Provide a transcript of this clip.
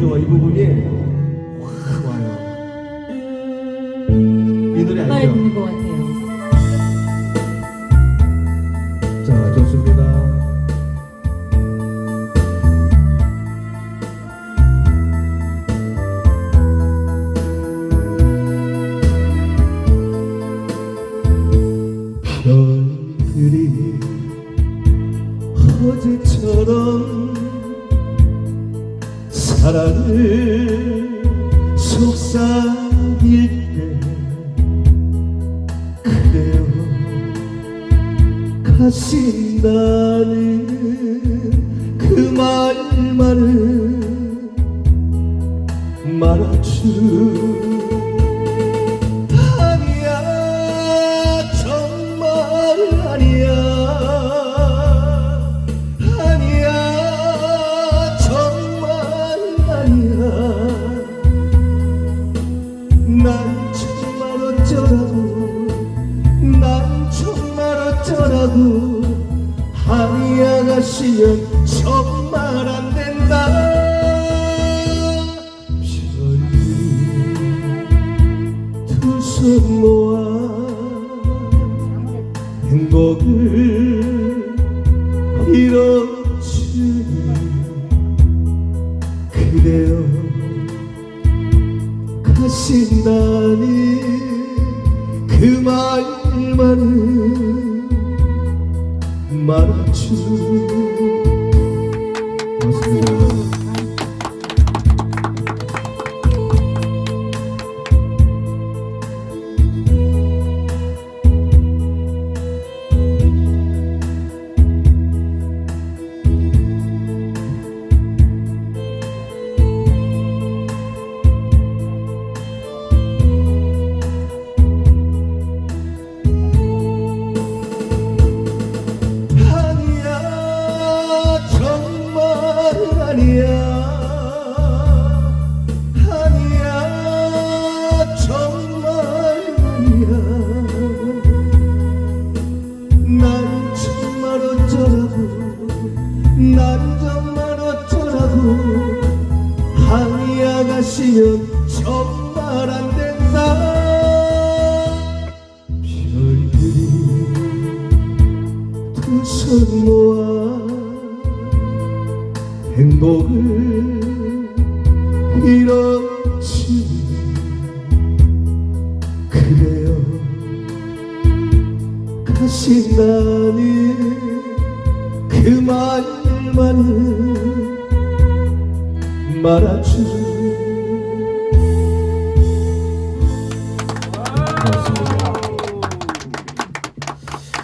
좋아 이 부분이 확 와요 이 노래 알죠? 듣는 것 같아요. 자 좋습니다 별들이 어제처럼 사랑을 속삭일 때 그대여 가신다는 그 말만은 말아주 난 정말 어쩌라고 난 정말 어쩌라고. 아니야 가시면 정말 안 된다. 별이 두손 모아 행복을 빌어 가신다니 그 말만은 말아주 맞 난 정말 어쩌라고 난 정말 어쩌라고. 아니야 가시면 정말 안 된다. 별들이 두 손 모아 행복을 빌어주 가신다는 그 말만은 말아주